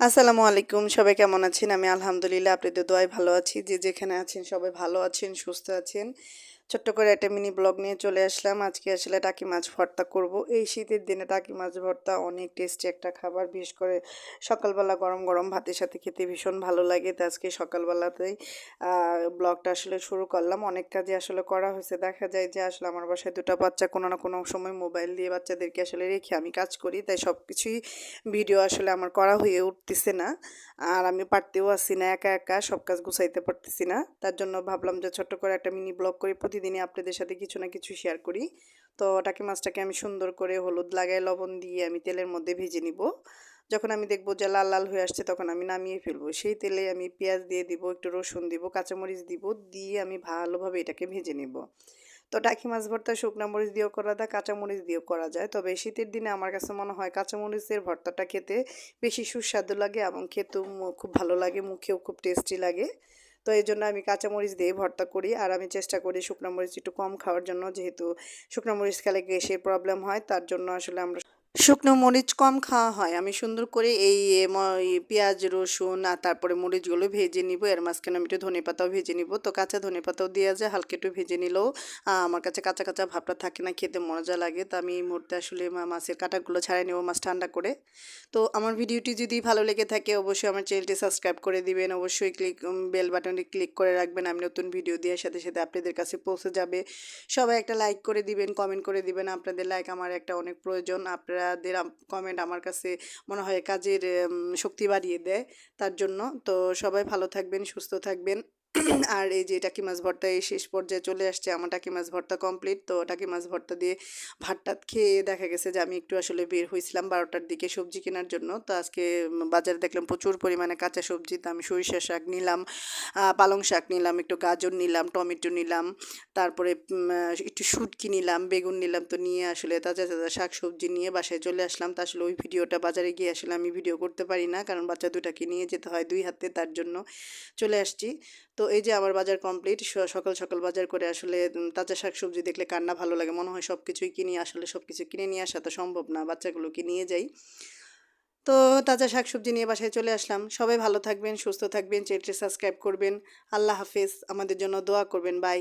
আসসালামু আলাইকুম, সবাই কেমন আছেন? আমি আলহামদুলিল্লাহ, আপনাদের দোয়ায় ভালো আছি। যে যেখানে আছেন, সবাই ভালো আছেন, সুস্থ আছেন। ছোট্ট করে একটা মিনি ব্লগ নিয়ে চলে আসলাম। আজকে আসলে টাকি মাছ ভর্তা করব। এই শীতের দিনে টাকি মাছ ভর্তা অনেক টেস্টি একটা খাবার। বিশেষ করে সকালবেলা গরম গরম ভাতের সাথে খেতে ভীষণ ভালো লাগে। তো আজকে সকালবেলাতেই ব্লগটা আসলে শুরু করলাম। অনেক কাজে আসলে করা হয়েছে, দেখা যায় যে আসলে আমার বাসায় দুটো বাচ্চা কোনো না কোনো সময় মোবাইল দিয়ে বাচ্চাদেরকে আসলে রেখে আমি কাজ করি। তাই সব কিছুই ভিডিও আসলে আমার করা হয়ে উঠতেছে না। আর আমি পারতেও আসি না, একা একা সব কাজ গুছাইতে পারতেছি না। তার জন্য ভাবলাম যে ছোট্ট করে একটা মিনি ব্লগ করি। প্রতিদিনই আপনাদের সাথে কিছু না কিছু শেয়ার করি। তো টাকি মাছটাকে আমি সুন্দর করে হলুদ লাগাই লবণ দিয়ে আমি তেলের মধ্যে ভেজে নিব। যখন আমি দেখব যে লাল লাল হয়ে আসছে, তখন আমি নামিয়ে ফেলব। সেই তেলে আমি পেঁয়াজ দিয়ে দিব, একটু রসুন দিব, কাঁচামরিচ দিব, দিয়ে আমি ভালোভাবে এটাকে ভেজে নিব। তো টাকি মাছ ভর্তা শুকনা মরিচ দিয়েও করা যায়, কাঁচামরিচ দিয়েও করা যায়। তবে শীতের দিনে আমার কাছে মনে হয় কাঁচামরিচের ভর্তাটা খেতে বেশি সুস্বাদু লাগে এবং খেতেও খুব ভালো লাগে, মুখেও খুব টেস্টি লাগে। তো এই জন্য আমি কাঁচামরিচ দিয়ে ভর্তা করি। আর আমি চেষ্টা করি শুকনো মরিচ একটু কম খাওয়ার জন্য, যেহেতু শুকনো মরিচ খেলে গ্যাসের প্রবলেম হয়, তার জন্য আসলে আমরা শুকনো মরিচ কম খাওয়া হয়। আমি সুন্দর করে এই পেঁয়াজ, রসুন আর তারপরে মরিচগুলো ভেজে নিব। এর মাঝখানে আমি একটু ধনে পাতাও ভেজে নিব। তো কাঁচা ধনে পাতাও দেওয়া যায়, হালকা একটু ভেজে নিলেও আমার কাছে কাঁচা কাঁচা ভাবটা থাকে না, খেতে মজা লাগে। তো আমি এই মুহূর্তে আসলে মাছের কাঁটাগুলো ছাড়াই নেব মাছ ঠান্ডা করে। তো আমার ভিডিওটি যদি ভালো লেগে থাকে, অবশ্যই আমার চ্যানেলটি সাবস্ক্রাইব করে দিবেন। অবশ্যই ক্লিক বেল বাটনটি ক্লিক করে রাখবেন। আমি নতুন ভিডিও দেওয়ার সাথে সাথে আপনাদের কাছে পৌঁছে যাবে। সবাই একটা লাইক করে দিবেন, কমেন্ট করে দিবেন। আপনাদের লাইক আমার একটা অনেক প্রয়োজন। আপনারা আপনাদের কমেন্ট আমার কাছে মনে হয় কাজের শক্তি বাড়িয়ে দেয়। তার জন্য তো সবাই ভালো থাকবেন, সুস্থ থাকবেন। আর এই যে টাকি মাছ ভর্তা, এই শেষ পর্যায়ে চলে আসছে আমার টাকি মাছ ভর্তা কমপ্লিট তো টাকি মাছ ভর্তা দিয়ে ভাত টাত খেয়ে দেখা গেছে যে আমি একটু আসলে বের হয়েছিলাম বারোটার দিকে সবজি কেনার জন্য। তো আজকে বাজারে দেখলাম প্রচুর পরিমাণে কাঁচা সবজি, তো আমি সরিষা শাক নিলাম পালং শাক নিলাম, একটু গাজর নিলাম, টমেটো নিলাম, তারপরে একটু শুটকি নিলাম, বেগুন নিলাম, তো নিয়ে আসলে তাজা তাজা শাক সবজি নিয়ে বাসায় চলে আসলাম। তা আসলে ওই ভিডিওটা বাজারে গিয়ে আসলে আমি ভিডিও করতে পারি না, কারণ বাচ্চা দুটাকে নিয়ে যেতে হয় দুই হাতে, তার জন্য চলে আসছি। তো এই যে আমার বাজার কমপ্লিট সকাল সকাল বাজার করে আসলে তাজা শাকসবজি দেখলে কান্না ভালো লাগে। মনে হয় সব কিছুই কিনি, আসলে সব কিছু কিনে নিয়ে আসা তো সম্ভব না, বাচ্চাগুলোকে নিয়ে যাই। তো তাজা শাক সবজি নিয়ে বাসায় চলে আসলাম। সবাই ভালো থাকবেন, সুস্থ থাকবেন, চ্যানেলটি সাবস্ক্রাইব করবেন। আল্লাহ হাফেজ, আমাদের জন্য দোয়া করবেন। বাই।